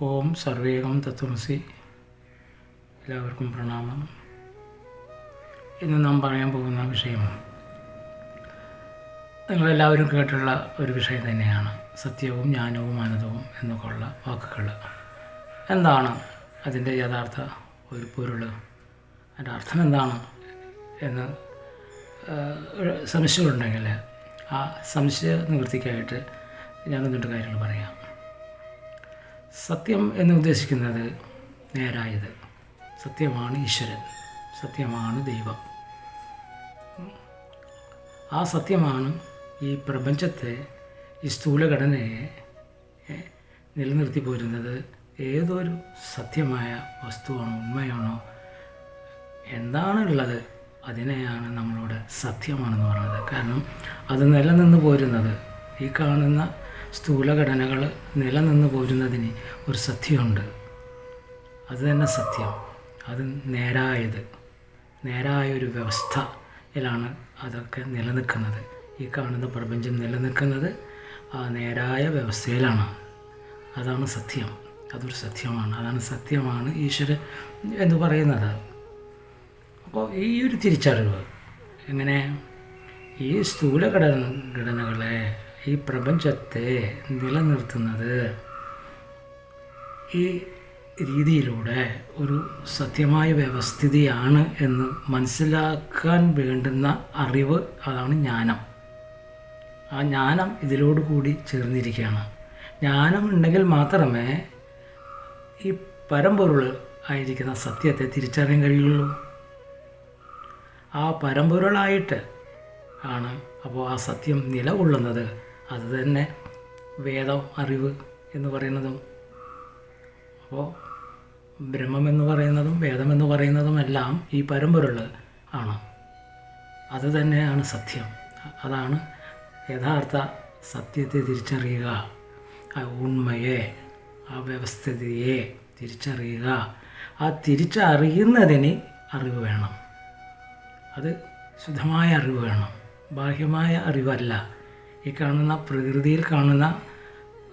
ഓം സർവേകം തത്വമസി. എല്ലാവർക്കും പ്രണാമം. ഇന്ന് നാം പറയാൻ പോകുന്ന വിഷയം നിങ്ങളെല്ലാവരും കേട്ടുള്ള ഒരു വിഷയം തന്നെയാണ്. സത്യവും ജ്ഞാനവും ആനന്ദവും എന്നൊക്കെയുള്ള വാക്കുകൾ എന്താണ് അതിന്റെ യഥാർത്ഥ ഒരു പൊരുൾ? അതിന്റെ അർത്ഥം എന്താണ് എന്ന് സംശയമുണ്ടെങ്കിൽ ആ സംശയ നിവൃത്തിക്കായിട്ട് ഞാൻ എന്നിട്ട് കാര്യങ്ങൾ പറയാം. സത്യം എന്ന് ഉദ്ദേശിക്കുന്നത് നേരായത്. സത്യമാണ് ഈശ്വരൻ. സത്യമാണ് ദൈവം. ആ സത്യമാണ് ഈ പ്രപഞ്ചത്തെ ഈ സ്ഥൂലഘടനയെ നിലനിർത്തി പോരുന്നത്. ഏതൊരു സത്യമായ വസ്തുവാണോ ഉണ്മയാണോ എന്താണുള്ളത് അതിനെയാണ് നമ്മളോട് സത്യമാണെന്ന് പറയുന്നത് കാരണം അത് നിലനിന്ന് പോരുന്നത്. ഈ കാണുന്ന സ്ഥൂലഘടനകൾ നിലനിന്ന് പോരുന്നതിന് ഒരു സത്യമുണ്ട്. അത് തന്നെ സത്യം. അത് നേരായത്. നേരായ ഒരു വ്യവസ്ഥയിലാണ് അതൊക്കെ നിലനിൽക്കുന്നത്. ഈ കാണുന്ന പ്രപഞ്ചം നിലനിൽക്കുന്നത് ആ നേരായ വ്യവസ്ഥയിലാണ്. അതാണ് സത്യം. അതൊരു സത്യമാണ്. അതാണ് സത്യമാണ് ഈശ്വരൻ എന്ന് പറയുന്നത്. അപ്പോൾ ഈ ഒരു തിരിച്ചറിവ് എങ്ങനെ? ഈ സ്ഥൂല ഘടന ഘടനകളെ ഈ പ്രപഞ്ചത്തെ നിലനിർത്തുന്നത് ഈ രീതിയിലൂടെ ഒരു സത്യമായ വ്യവസ്ഥിതിയാണ് എന്ന് മനസ്സിലാക്കാൻ വേണ്ടുന്ന അറിവ് അതാണ് ജ്ഞാനം. ആ ജ്ഞാനം ഇതിലോട് കൂടി ചേർന്നിരിക്കുകയാണ്. ജ്ഞാനം ഉണ്ടെങ്കിൽ മാത്രമേ ഈ പരമ്പൊരുൾ ആയിരിക്കുന്ന സത്യത്തെ തിരിച്ചറിയാൻ കഴിയുള്ളൂ. ആ പരമ്പൊരുളായിട്ട് ആണ് അപ്പോൾ ആ സത്യം നിലകൊള്ളുന്നത്. അത് തന്നെ വേദം അറിവ് എന്ന് പറയുന്നതും. അപ്പോൾ ബ്രഹ്മം എന്ന് പറയുന്നതും വേദം എന്ന് പറയുന്നതും എല്ലാം ഈ പരമ്പൊരുൾ ആണ്. അതുതന്നെയാണ് സത്യം. അതാണ് യഥാർത്ഥ സത്യത്തെ തിരിച്ചറിയുക. ആ ഉണ്മയെ ആ വ്യവസ്ഥിതിയെ തിരിച്ചറിയുക. ആ തിരിച്ചറിയുന്നതിന് അറിവ് വേണം. അത് ശുദ്ധമായ അറിവ് വേണം. ബാഹ്യമായ അറിവല്ല. ഈ കാണുന്ന പ്രകൃതിയിൽ കാണുന്ന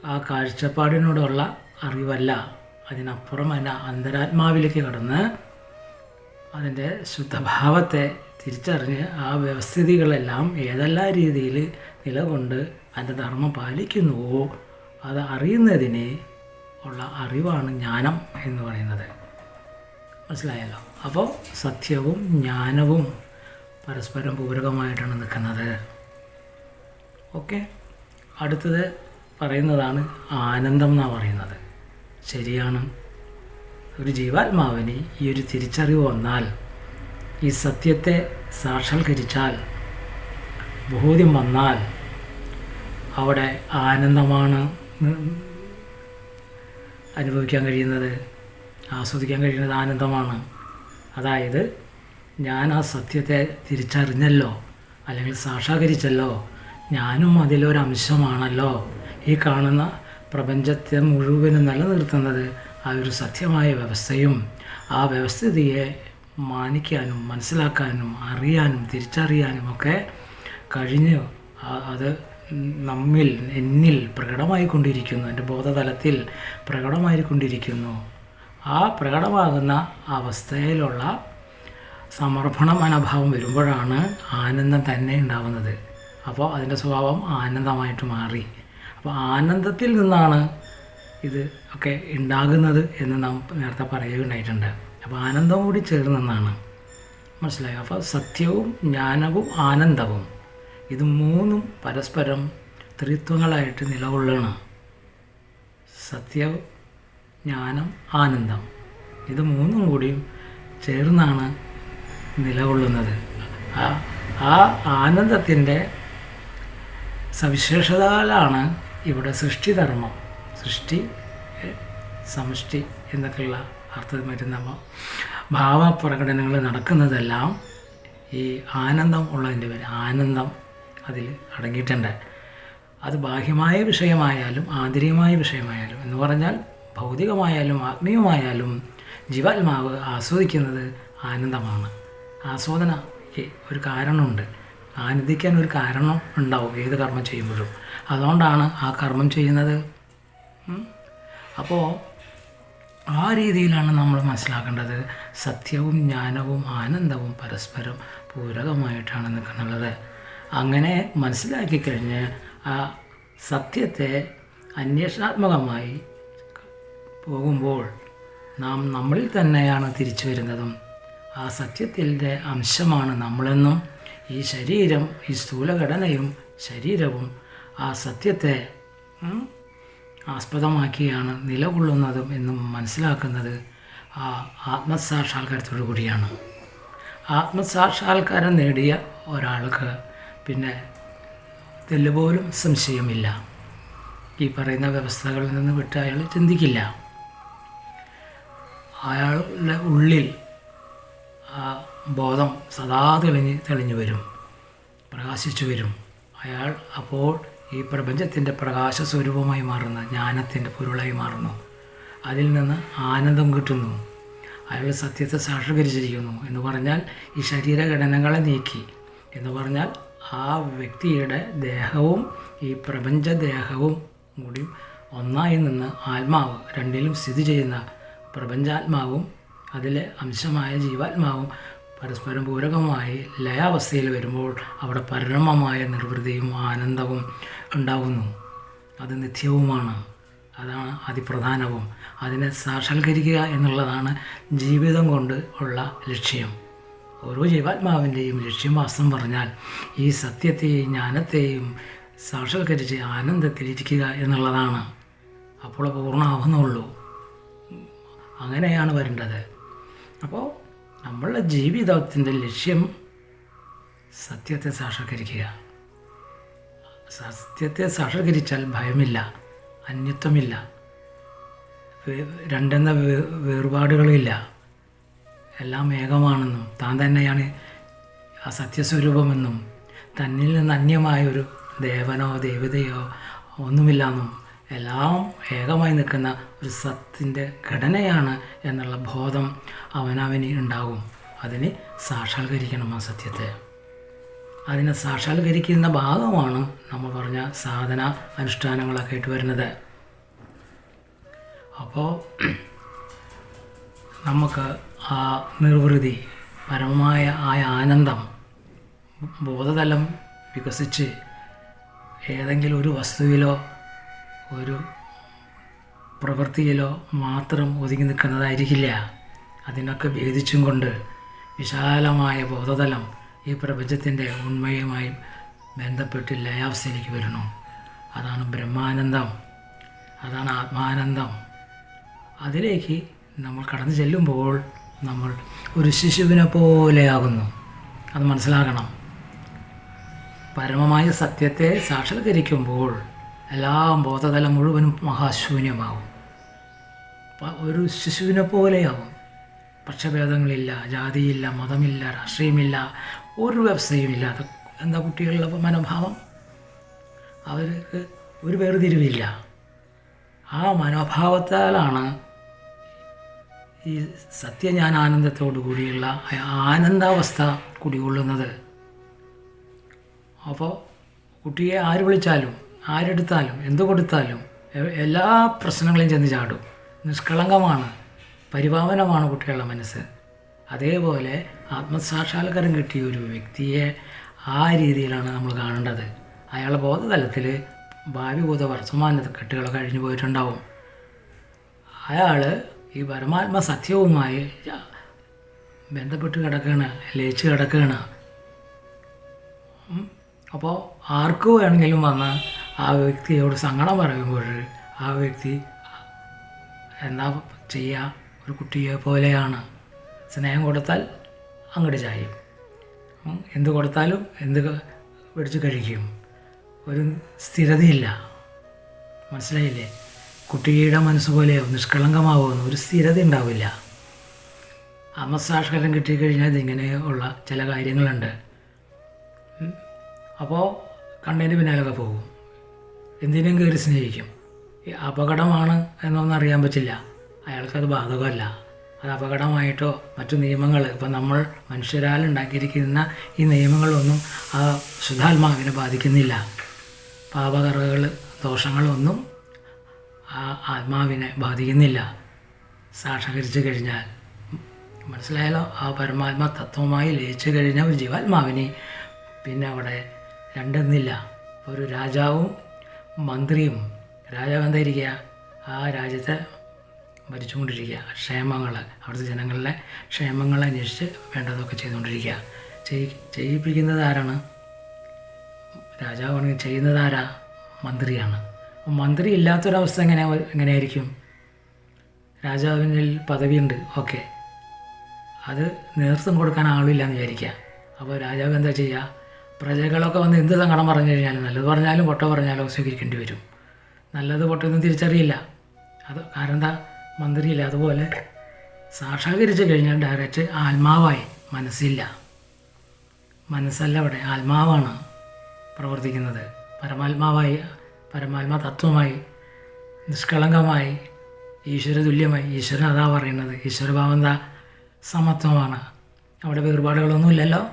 ആ കാഴ്ചപ്പാടിനോടുള്ള അറിവല്ല. അതിനപ്പുറം അതിന്റെ അന്തരാത്മാവിലേക്ക് കടന്ന് അതിന്റെ ശുദ്ധഭാവത്തെ തിരിച്ചറിഞ്ഞ് ആ വ്യവസ്ഥിതികളെല്ലാം ഏതെല്ലാം രീതിയിൽ നിലകൊണ്ട് അതിന്റെ ധർമ്മം പാലിക്കുന്നുവോ അത് അറിയുന്നതിന് ഉള്ള അറിവാണ് ജ്ഞാനം എന്ന് പറയുന്നത്. മനസ്സിലായല്ലോ? അപ്പോൾ സത്യവും ജ്ഞാനവും പരസ്പരം പൂരകമായിട്ടാണ് നിൽക്കുന്നത്. ഓക്കെ. അടുത്തത് പറയുന്നതാണ് ആനന്ദം എന്നാണ് പറയുന്നത്. ശരിയാണ്. ഒരു ജീവാത്മാവിന് ഈ ഒരു തിരിച്ചറിവ് വന്നാൽ ഈ സത്യത്തെ സാക്ഷാത്കരിച്ചാൽ ബോധ്യം വന്നാൽ അവിടെ ആനന്ദമാണ് അനുഭവിക്കാൻ കഴിയുന്നത് ആസ്വദിക്കാൻ കഴിയുന്നത് ആനന്ദമാണ്. അതായത് ഞാൻ ആ സത്യത്തെ തിരിച്ചറിഞ്ഞല്ലോ അല്ലെങ്കിൽ സാക്ഷാത്കരിച്ചല്ലോ ഞാനും അതിലൊരു അംശമാണല്ലോ ഈ കാണുന്ന പ്രപഞ്ചത്തെ മുഴുവനും നിലനിർത്തുന്നത് ആ ഒരു സത്യമായ വ്യവസ്ഥയും ആ വ്യവസ്ഥിതിയെ മാനിക്കാനും മനസ്സിലാക്കാനും അറിയാനും തിരിച്ചറിയാനും ഒക്കെ കഴിഞ്ഞ് അത് നമ്മിൽ എന്നിൽ പ്രകടമായിക്കൊണ്ടിരിക്കുന്നു. എന്റെ ബോധതലത്തിൽ പ്രകടമായിക്കൊണ്ടിരിക്കുന്നു. ആ പ്രകടമാകുന്ന അവസ്ഥയിലുള്ള സമർപ്പണ മനോഭാവം വരുമ്പോഴാണ് ആനന്ദം തന്നെ ഉണ്ടാവുന്നത്. അപ്പോൾ അതിന്റെ സ്വഭാവം ആനന്ദമായിട്ട് മാറി. അപ്പോൾ ആനന്ദത്തിൽ നിന്നാണ് ഇത് ഒക്കെ ഉണ്ടാകുന്നത് എന്ന് നാം നേരത്തെ പറയുകയുണ്ടായിട്ടുണ്ട്. അപ്പോൾ ആനന്ദം കൂടി ചേർന്നെന്നാണ് മനസ്സിലായോ? അപ്പോൾ സത്യവും ജ്ഞാനവും ആനന്ദവും ഇത് മൂന്നും പരസ്പരം ത്രിത്വങ്ങളായിട്ട് നിലകൊള്ളണം സത്യം ജ്ഞാനം ആനന്ദം. ഇത് മൂന്നും കൂടിയും ചേർന്നാണ് നിലകൊള്ളുന്നത്. ആ ആ ആനന്ദത്തിന്റെ സവിശേഷതകളാണ് ഇവിടെ സൃഷ്ടിധർമ്മം. സൃഷ്ടി സമഷ്ടി എന്നൊക്കെയുള്ള അർത്ഥം വരുന്ന ഭാവപ്രകടനങ്ങൾ നടക്കുന്നതെല്ലാം ഈ ആനന്ദം ഉള്ളതിന്റെ പേര്. ആനന്ദം അതിൽ അടങ്ങിയിട്ടുണ്ട്. അത് ബാഹ്യമായ വിഷയമായാലും ആന്തരികമായ വിഷയമായാലും എന്ന് പറഞ്ഞാൽ ഭൗതികമായാലും ആത്മീയമായാലും ജീവാത്മാവ് ആസ്വദിക്കുന്നത് ആനന്ദമാണ്. ആസ്വാദന ഒരു കാരണമുണ്ട്. ആനന്ദിക്കാൻ ഒരു കാരണം ഉണ്ടാവും ഏത് കർമ്മം ചെയ്യുമ്പോഴും. അതുകൊണ്ടാണ് ആ കർമ്മം ചെയ്യുന്നത്. അപ്പോൾ ആ രീതിയിലാണ് നമ്മൾ മനസ്സിലാക്കേണ്ടത്. സത്യവും ജ്ഞാനവും ആനന്ദവും പരസ്പരം പൂരകമായിട്ടാണ് നിൽക്കുന്നുള്ളത് അങ്ങനെ മനസ്സിലാക്കി കഴിഞ്ഞ് ആ സത്യത്തെ അന്വേഷണാത്മകമായി പോകുമ്പോൾ നാം നമ്മളിൽ തന്നെയാണ് തിരിച്ചു വരുന്നതും ആ സത്യത്തിന്റെ അംശമാണ് നമ്മളെന്നും ഈ ശരീരം ഈ സ്ഥൂലഘടനയും ശരീരവും ആ സത്യത്തെ ആസ്പദമാക്കിയാണ് നിലകൊള്ളുന്നതും എന്നും മനസ്സിലാക്കുന്നത് ആ ആത്മസാക്ഷാത്കാരത്തോടു കൂടിയാണ്. ആത്മസാക്ഷാത്കാരം നേടിയ ഒരാൾക്ക് പിന്നെ തെല്ലുപോലും സംശയമില്ല. ഈ പറയുന്ന വ്യവസ്ഥകളിൽ നിന്ന് വിട്ട് അയാൾ ചിന്തിക്കില്ല. അയാളുടെ ഉള്ളിൽ ബോധം സദാ തെളിഞ്ഞ് തെളിഞ്ഞു വരും പ്രകാശിച്ചു വരും. അയാൾ അപ്പോൾ ഈ പ്രപഞ്ചത്തിന്റെ പ്രകാശ സ്വരൂപമായി മാറുന്ന ജ്ഞാനത്തിന്റെ പൊരുളായി മാറുന്നു. അതിൽ നിന്ന് ആനന്ദം കിട്ടുന്നു. അയാൾ സത്യത്തെ സാക്ഷീകരിച്ചിരിക്കുന്നു എന്ന് പറഞ്ഞാൽ ഈ ശരീരഘടനകളെ നീക്കി എന്ന് പറഞ്ഞാൽ ആ വ്യക്തിയുടെ ദേഹവും ഈ പ്രപഞ്ച ദേഹവും കൂടി ഒന്നായി നിന്ന് ആത്മാവ് രണ്ടിലും സ്ഥിതി ചെയ്യുന്ന പ്രപഞ്ചാത്മാവും അതിലെ അംശമായ ജീവാത്മാവും പരസ്പരം പൂരകമായി ലയാവസ്ഥയിൽ വരുമ്പോൾ അവിടെ പരമമായ നിർവൃതിയും ആനന്ദവും ഉണ്ടാകുന്നു അത് നിത്യവുമാണ്. അതാണ് അതിപ്രധാനവും. അതിനെ സാക്ഷാത്കരിക്കുക എന്നുള്ളതാണ് ജീവിതം കൊണ്ട് ഉള്ള ലക്ഷ്യം. ഓരോ ജീവാത്മാവിന്റെയും ലക്ഷ്യം വാസ്തവം പറഞ്ഞാൽ ഈ സത്യത്തെയും ജ്ഞാനത്തെയും സാക്ഷാത്കരിച്ച് ആനന്ദത്തിലിരിക്കുക എന്നുള്ളതാണ്. അപ്പോൾ പൂർണമാവുന്നുള്ളൂ അങ്ങനെയാണ് വരേണ്ടത്. അപ്പോൾ നമ്മളുടെ ജീവിതത്തിന്റെ ലക്ഷ്യം സത്യത്തെ സാക്ഷാത്കരിക്കുക. സത്യത്തെ സാക്ഷാത്കരിച്ചാൽ ഭയമില്ല അന്യത്വമില്ല രണ്ടെന്ന വേർപാടുകളില്ല എല്ലാം ഏകമാണെന്നും താൻ തന്നെയാണ് ആ സത്യസ്വരൂപമെന്നും തന്നിൽ നിന്ന് അന്യമായ ഒരു ദേവനോ ദേവതയോ ഒന്നുമില്ലെന്നും എല്ലാം ഏകമായി നിൽക്കുന്ന ഒരു സത്തിന്റെ ഘടനയാണ് എന്നുള്ള ബോധം അവനവന് ഉണ്ടാകും. അതിന് സാക്ഷാത്കരിക്കണം ആ സത്യത്തെ. അതിനെ സാക്ഷാത്കരിക്കുന്ന ഭാഗമാണ് നമ്മൾ പറഞ്ഞ സാധന അനുഷ്ഠാനങ്ങളൊക്കെ ആയിട്ട് വരുന്നത്. അപ്പോൾ നമുക്ക് ആ നിർവൃതി പരമമായ ആ ആനന്ദം ബോധതലം വികസിച്ച് ഏതെങ്കിലും ഒരു വസ്തുവിലോ ഒരു പ്രവൃത്തിയിലോ മാത്രം ഒതുങ്ങി നിൽക്കുന്നതായിരിക്കില്ല. അതിനൊക്കെ ഭേദിച്ചും കൊണ്ട് വിശാലമായ ബോധതലം ഈ പ്രപഞ്ചത്തിന്റെ ഉണ്മയുമായി ബന്ധപ്പെട്ട് ലയാവസ്ഥയിലേക്ക് വരുന്നു. അതാണ് ബ്രഹ്മാനന്ദം. അതാണ് ആത്മാനന്ദം. അതിലേക്ക് നമ്മൾ കടന്നു ചെല്ലുമ്പോൾ നമ്മൾ ഒരു ശിശുവിനെ പോലെയാകുന്നു അത് മനസ്സിലാക്കണം പരമമായ സത്യത്തെ സാക്ഷാത്കരിക്കുമ്പോൾ എല്ലാം ബോധതലം മുഴുവനും മഹാശൂന്യമാവും. ഒരു ശിശുവിനെ പോലെയാവും. പക്ഷഭേദങ്ങളില്ല ജാതിയില്ല മതമില്ല രാഷ്ട്രീയമില്ല ഒരു വ്യവസ്ഥയുമില്ല. അത് എന്താ കുട്ടികളുടെ മനോഭാവം? അവർക്ക് ഒരു വേർതിരിവില്ല. ആ മനോഭാവത്താലാണ് ഈ സത്യജ്ഞാനാനന്ദത്തോടു കൂടിയുള്ള ആ ആനന്ദാവസ്ഥ കുടികൊള്ളുന്നത്. അപ്പോൾ കുട്ടിയെ ആര് വിളിച്ചാലും ആരെടുത്താലും എന്ത് കൊടുത്താലും എല്ലാ പ്രശ്നങ്ങളെയും ചെന്ന് ചാടും. നിഷ്കളങ്കമാണ് പരിഭാവനമാണ് കുട്ടികളുടെ മനസ്സ്. അതേപോലെ ആത്മസാക്ഷാത്കാരം കിട്ടിയ ഒരു വ്യക്തിയെ ആ രീതിയിലാണ് നമ്മൾ കാണേണ്ടത്. അയാളുടെ ബോധതലത്തിൽ ഭാവി ഭാവിഭൂത വർത്തമാന കെട്ടുകളൊക്കെ കഴിഞ്ഞു പോയിട്ടുണ്ടാവും. അയാൾ ഈ പരമാത്മ സത്യവുമായി ബന്ധപ്പെട്ട് കിടക്കുകയാണ് ലയിച്ച് കിടക്കുകയാണ് അപ്പോൾ ആർക്ക് വേണമെങ്കിലും വന്ന് ആ വ്യക്തിയോട് സങ്കടം പറയുമ്പോൾ ആ വ്യക്തി എന്താ ചെയ്യുക ഒരു കുട്ടിയെ പോലെയാണ്. സ്നേഹം കൊടുത്താൽ അങ്ങോട്ട് ചായും. എന്ത് കൊടുത്താലും എന്ത് പിടിച്ച് കഴിക്കും. ഒരു സ്ഥിരതയില്ല. മനസ്സിലായില്ലേ? കുട്ടിയുടെ മനസ്സ് പോലെയോ നിഷ്കളങ്കമാവുമെന്ന് ഒരു സ്ഥിരത ഉണ്ടാവില്ല. ആത്മസാക്ഷാത്കാരം കിട്ടിക്കഴിഞ്ഞാൽ ഇതിങ്ങനെ ഉള്ള ചില കാര്യങ്ങളുണ്ട്. അപ്പോൾ കണ്ണേന്റെ പിന്നാലൊക്കെ പോകും. എന്തിനും കയറി സ്നേഹിക്കും. അപകടമാണ് എന്നൊന്നും അറിയാൻ പറ്റില്ല. അയാൾക്കത് ബാധകമല്ല. അത് അപകടമായിട്ടോ മറ്റു നിയമങ്ങൾ ഇപ്പം നമ്മൾ മനുഷ്യരാൽ ഉണ്ടാക്കിയിരിക്കുന്ന ഈ നിയമങ്ങളൊന്നും ആ ശുദ്ധാത്മാവിനെ ബാധിക്കുന്നില്ല. പാപകറകൾ ദോഷങ്ങളൊന്നും ആ ആത്മാവിനെ ബാധിക്കുന്നില്ല. സാക്ഷാത്കരിച്ച് കഴിഞ്ഞാൽ. മനസ്സിലായാലോ ആ പരമാത്മ തത്വമായി ലയിച്ചു കഴിഞ്ഞ ഒരു ജീവാത്മാവിനെ പിന്നെ അവിടെ രണ്ടെന്നില്ല. ഒരു രാജാവും മന്ത്രിയും രാജാവ് എന്തായിരിക്കുക ആ രാജ്യത്തെ ഭരിച്ചുകൊണ്ടിരിക്കുക. ക്ഷേമങ്ങൾ അവിടുത്തെ ജനങ്ങളിലെ ക്ഷേമങ്ങളെ അന്വേഷിച്ച് വേണ്ടതൊക്കെ ചെയ്തുകൊണ്ടിരിക്കുക. ചെയ് ചെയ്യിപ്പിക്കുന്നത് ആരാണ്? രാജാവാണെങ്കിൽ ചെയ്യുന്നത് ആരാ? മന്ത്രിയാണ്. അപ്പോൾ മന്ത്രി ഇല്ലാത്തൊരവസ്ഥ എങ്ങനെ എങ്ങനെയായിരിക്കും? രാജാവിനിൽ പദവിയുണ്ട്. ഓക്കെ. അത് നേതൃത്വം കൊടുക്കാൻ ആളില്ല എന്ന് വിചാരിക്കുക. അപ്പോൾ രാജാവ് എന്താ ചെയ്യുക? പ്രജകളൊക്കെ വന്ന് എന്ത് സങ്കടം പറഞ്ഞു കഴിഞ്ഞാലും നല്ലത് പറഞ്ഞാലും പൊട്ട പറഞ്ഞാലും സ്വീകരിക്കേണ്ടി വരും. നല്ലത് പൊട്ടൊന്നും തിരിച്ചറിയില്ല. അത് കാരണം എന്താ? മന്ത്രിയില്ല. അതുപോലെ സാക്ഷാത്കരിച്ചു കഴിഞ്ഞാൽ ഡയറക്റ്റ് ആത്മാവായി മനസ്സില്ല. മനസ്സല്ല അവിടെ ആത്മാവാണ് പ്രവർത്തിക്കുന്നത്. പരമാത്മാവായി പരമാത്മാ തത്വമായി നിഷ്കളങ്കമായി ഈശ്വര തുല്യമായി. ഈശ്വരൻ അതാ പറയുന്നത്. ഈശ്വരഭാവം എന്താ? സമത്വമാണ്. അവിടെ വേർപാടുകളൊന്നും ഇല്ലല്ലോ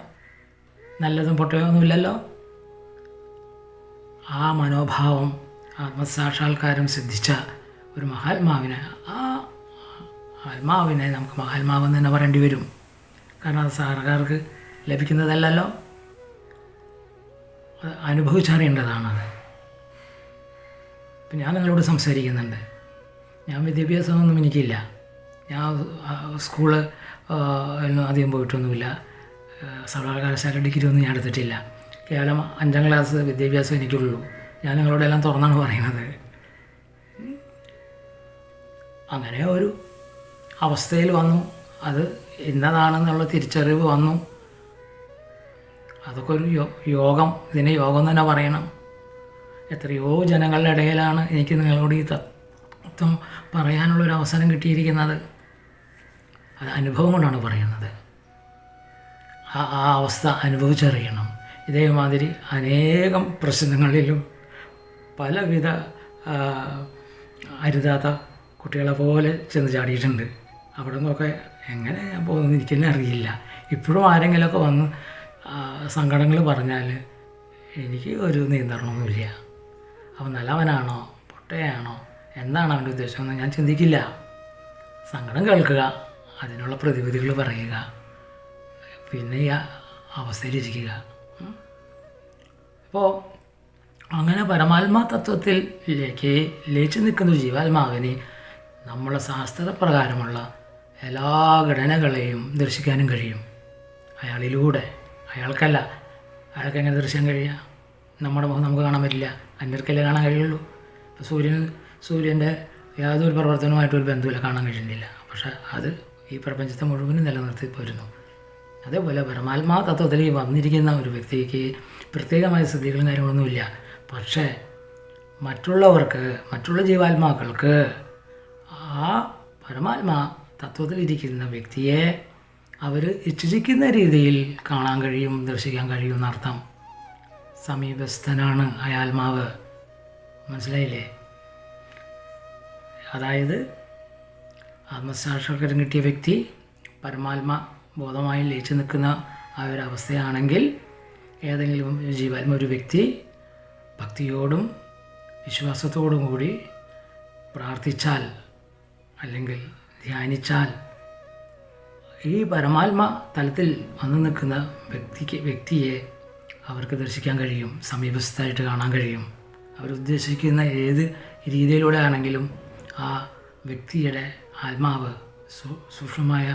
നല്ലതും പൊട്ടയൊന്നുമില്ലല്ലോ ആ മനോഭാവം ആത്മസാക്ഷാത്കാരം സിദ്ധിച്ച ഒരു മഹാത്മാവിനെ ആ ആത്മാവിനെ നമുക്ക് മഹാത്മാവെന്ന് തന്നെ പറയേണ്ടി വരും. കാരണം അത് സാറക്കാർക്ക് ലഭിക്കുന്നതല്ലല്ലോ. അത് അനുഭവിച്ചറിയേണ്ടതാണത്. ഇപ്പം ഞാൻ നിങ്ങളോട് സംസാരിക്കുന്നുണ്ട്. ഞാൻ വിദ്യാഭ്യാസമൊന്നും എനിക്കില്ല. ഞാൻ സ്കൂൾ അധികം പോയിട്ടൊന്നുമില്ല. സർവകലാശാല ഡിഗ്രി ഒന്നും ഞാൻ എടുത്തിട്ടില്ല. കേവലം അഞ്ചാം ക്ലാസ് വിദ്യാഭ്യാസം എനിക്കുള്ളൂ. ഞാൻ നിങ്ങളോടെല്ലാം തുറന്നാണ് പറയുന്നത്. അങ്ങനെ ഒരു അവസ്ഥയിൽ വന്നു. അത് ഇന്നതാണെന്നുള്ള തിരിച്ചറിവ് വന്നു. അതൊക്കെ ഒരു യോഗം ഇതിനെ യോഗം തന്നെ പറയണം. എത്രയോ ജനങ്ങളുടെ ഇടയിലാണ് എനിക്ക് നിങ്ങളോട് ഈ തത്വം പറയാനുള്ളൊരു അവസരം കിട്ടിയിരിക്കുന്നത്. അത് അനുഭവം കൊണ്ടാണ് പറയുന്നത്. ആ ആ അവസ്ഥ അനുഭവിച്ചറിയണം. ഇതേമാതിരി അനേകം പ്രശ്നങ്ങളിലും പലവിധ അരുതാത്ത കുട്ടികളെ പോലെ ചെന്ന് ചാടിയിട്ടുണ്ട്. അവിടെ നിന്നൊക്കെ എങ്ങനെ ഞാൻ പോകുന്നത് എനിക്ക് തന്നെ അറിയില്ല. ഇപ്പോഴും ആരെങ്കിലുമൊക്കെ വന്ന് സങ്കടങ്ങൾ പറഞ്ഞാൽ എനിക്ക് ഒരു നിയന്ത്രണമൊന്നുമില്ല. അവൻ നല്ലവനാണോ? പൊട്ടയാണോ? എന്താണ് അവന്റെ ഉദ്ദേശമെന്ന് ഞാൻ ചിന്തിക്കില്ല. സങ്കടം കേൾക്കുക അതിനുള്ള പ്രതിവിധികൾ പറയുക. പിന്നെ ഈ അവസ്ഥയിലിരിക്കുക. അപ്പോൾ അങ്ങനെ പരമാത്മാ തത്വത്തിലേക്ക് ലയിച്ചു നിൽക്കുന്ന ജീവാത്മാവിന് നമ്മളെ ശാസ്ത്രപ്രകാരമുള്ള എല്ലാ ഘടനകളെയും ദർശിക്കാനും കഴിയും. അയാളിലൂടെ അയാൾക്കല്ല. അയാൾക്ക് എങ്ങനെ ദർശിക്കാൻ കഴിയുക നമ്മുടെ മുഖം നമുക്ക് കാണാൻ പറ്റില്ല. അന്യർക്കല്ലേ കാണാൻ കഴിയുള്ളൂ. ഇപ്പോൾ സൂര്യൻ സൂര്യന്റെ യാതൊരു പ്രവർത്തനവുമായിട്ടൊരു ബന്ധമില്ല കാണാൻ കഴിയുന്നില്ല. പക്ഷേ അത് ഈ പ്രപഞ്ചത്തെ മുഴുവനും നിലനിർത്തി പോരുന്നു. അതേപോലെ പരമാത്മാ തത്വത്തിൽ വന്നിരിക്കുന്ന ഒരു വ്യക്തിക്ക് പ്രത്യേകമായ സ്ഥിതികളും കാര്യങ്ങളൊന്നുമില്ല. പക്ഷേ മറ്റുള്ളവർക്ക് മറ്റുള്ള ജീവാത്മാക്കൾക്ക് ആ പരമാത്മാ തത്വത്തിലിരിക്കുന്ന വ്യക്തിയെ അവർ ഇച്ഛിക്കുന്ന രീതിയിൽ കാണാൻ കഴിയും ദർശിക്കാൻ കഴിയും എന്നർത്ഥം. സമീപസ്ഥനാണ് ആ ആത്മാവ്. മനസ്സിലായില്ലേ? അതായത് ആത്മസാക്ഷാത്കാരം കിട്ടിയ വ്യക്തി പരമാത്മ ബോധമായി ലയിച്ചു നിൽക്കുന്ന ആ ഒരു അവസ്ഥയാണെങ്കിൽ ഏതെങ്കിലും ജീവാത്മ ഒരു വ്യക്തി ഭക്തിയോടും വിശ്വാസത്തോടും കൂടി പ്രാർത്ഥിച്ചാൽ അല്ലെങ്കിൽ ധ്യാനിച്ചാൽ ഈ പരമാത്മ തലത്തിൽ വന്നു നിൽക്കുന്ന വ്യക്തിക്ക് വ്യക്തിയെ അവർക്ക് ദർശിക്കാൻ കഴിയും സമീപസ്ഥമായിട്ട് കാണാൻ കഴിയും. അവരുദ്ദേശിക്കുന്ന ഏത് രീതിയിലൂടെ ആണെങ്കിലും ആ വ്യക്തിയുടെ ആത്മാവ് സൂക്ഷ്മമായ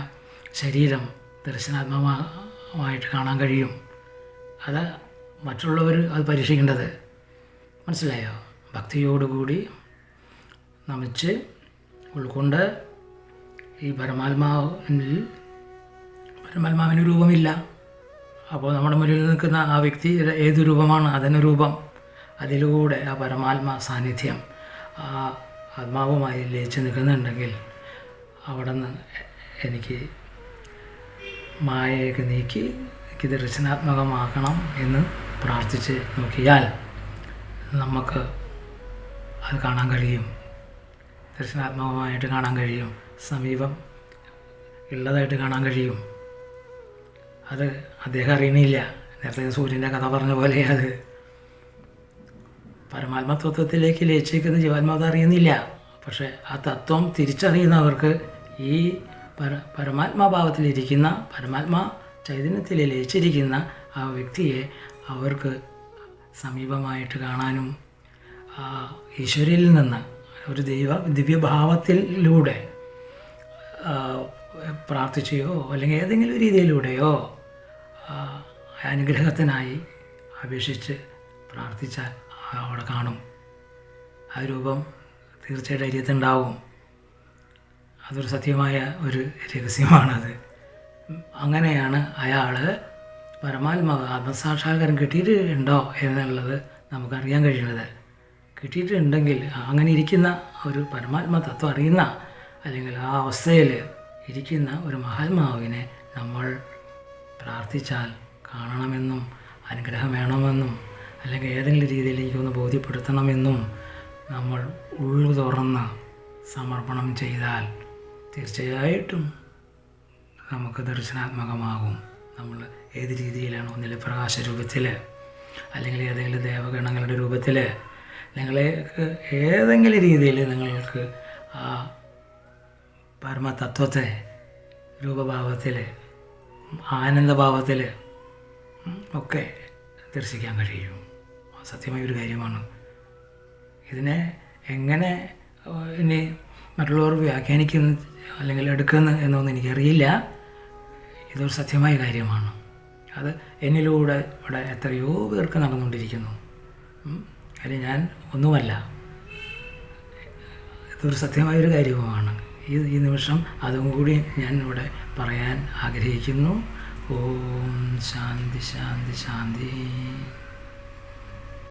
ശരീരം ദർശനാത്മകമായിട്ട് കാണാൻ കഴിയും. അത് മറ്റുള്ളവർ അത് പരീക്ഷിക്കേണ്ടത്. മനസ്സിലായോ? ഭക്തിയോടുകൂടി നമിച്ച് ഉൾക്കൊണ്ട് ഈ പരമാത്മാവിൽ പരമാത്മാവിന് രൂപമില്ല. അപ്പോൾ നമ്മുടെ മുന്നിൽ നിൽക്കുന്ന ആ വ്യക്തി ഏത് രൂപമാണ്? അതിന് രൂപം. അതിലൂടെ ആ പരമാത്മാ സാന്നിധ്യം ആ ആത്മാവുമായി ലയിച്ച് നിൽക്കുന്നുണ്ടെങ്കിൽ അവിടെ നിന്ന് എനിക്ക് മായയൊക്കെ നീക്കി ഇത് രചനാത്മകമാക്കണം എന്ന് പ്രാർത്ഥിച്ച് നോക്കിയാൽ നമുക്ക് അത് കാണാൻ കഴിയും. ദർശനാത്മകമായിട്ട് കാണാൻ കഴിയും. സമീപം ഉള്ളതായിട്ട് കാണാൻ കഴിയും. അത് അദ്ദേഹം അറിയണില്ല നേരത്തെ സൂര്യന്റെ കഥ പറഞ്ഞ പോലെ അത് പരമാത്മതത്വത്തിലേക്ക് ലയിച്ചിരിക്കുന്ന ജീവാത്മാവ് അറിയുന്നില്ല. പക്ഷേ ആ തത്വം തിരിച്ചറിയുന്നവർക്ക് ഈ പര പരമാത്മാഭാവത്തിലിരിക്കുന്ന പരമാത്മാ ചൈതന്യത്തിൽ ലയിച്ചിരിക്കുന്ന ആ വ്യക്തിയെ അവർക്ക് സമീപമായിട്ട് കാണാനും ഈശ്വരിൽ നിന്ന് ഒരു ദൈവ ദിവ്യഭാവത്തിലൂടെ പ്രാർത്ഥിച്ചയോ അല്ലെങ്കിൽ ഏതെങ്കിലും രീതിയിലൂടെയോ അനുഗ്രഹത്തിനായി അപേക്ഷിച്ച് പ്രാർത്ഥിച്ചാൽ അവിടെ കാണും. ആ രൂപം തീർച്ചയായിട്ടും അരിയത്തുണ്ടാവും അതൊരു സത്യമായ ഒരു രഹസ്യമാണത്. അങ്ങനെയാണ് അയാൾ പരമാത്മാവ് ആത്മസാക്ഷാത്കാരം കിട്ടിയിട്ടുണ്ടോ എന്നുള്ളത് നമുക്കറിയാൻ കഴിയുന്നത്. കിട്ടിയിട്ടുണ്ടെങ്കിൽ അങ്ങനെ ഇരിക്കുന്ന ഒരു പരമാത്മാ തത്വം അറിയുന്ന അല്ലെങ്കിൽ ആ അവസ്ഥയിൽ ഇരിക്കുന്ന ഒരു മഹാത്മാവിനെ നമ്മൾ പ്രാർത്ഥിച്ചാൽ കാണണമെന്നും അനുഗ്രഹം വേണമെന്നും അല്ലെങ്കിൽ ഏതെങ്കിലും രീതിയിൽ എനിക്കൊന്ന് ബോധ്യപ്പെടുത്തണമെന്നും നമ്മൾ ഉള്ളു തുറന്ന് സമർപ്പണം ചെയ്താൽ തീർച്ചയായിട്ടും നമുക്ക് ദർശനാത്മകമാകും. നമ്മൾ ഏത് രീതിയിലാണ് ഒന്നിലെ പ്രകാശ രൂപത്തിൽ അല്ലെങ്കിൽ ഏതെങ്കിലും ദേവഗണങ്ങളുടെ രൂപത്തിൽ നിങ്ങളെ ഏതെങ്കിലും രീതിയിൽ നിങ്ങൾക്ക് ആ പരമതത്വത്തെ രൂപഭാവത്തിൽ ആനന്ദഭാവത്തിൽ ഒക്കെ ദർശിക്കാൻ കഴിയും. സത്യമായ ഒരു കാര്യമാണ്. ഇതിനെ എങ്ങനെ ഇനി മറ്റുള്ളവർ വ്യാഖ്യാനിക്കുന്നു അല്ലെങ്കിൽ എടുക്കുന്നു എന്നൊന്നും എനിക്കറിയില്ല. ഇതൊരു സത്യമായ കാര്യമാണ്. അത് എന്നിലൂടെ ഇവിടെ എത്രയോ പേർക്ക് നടന്നുകൊണ്ടിരിക്കുന്നു. അതിൽ ഞാൻ ഒന്നുമല്ല. ഇതൊരു സത്യമായൊരു കാര്യവുമാണ്. ഈ ഈ നിമിഷം അതും കൂടി ഞാൻ ഇവിടെ പറയാൻ ആഗ്രഹിക്കുന്നു. ഓം ശാന്തി ശാന്തി ശാന്തി.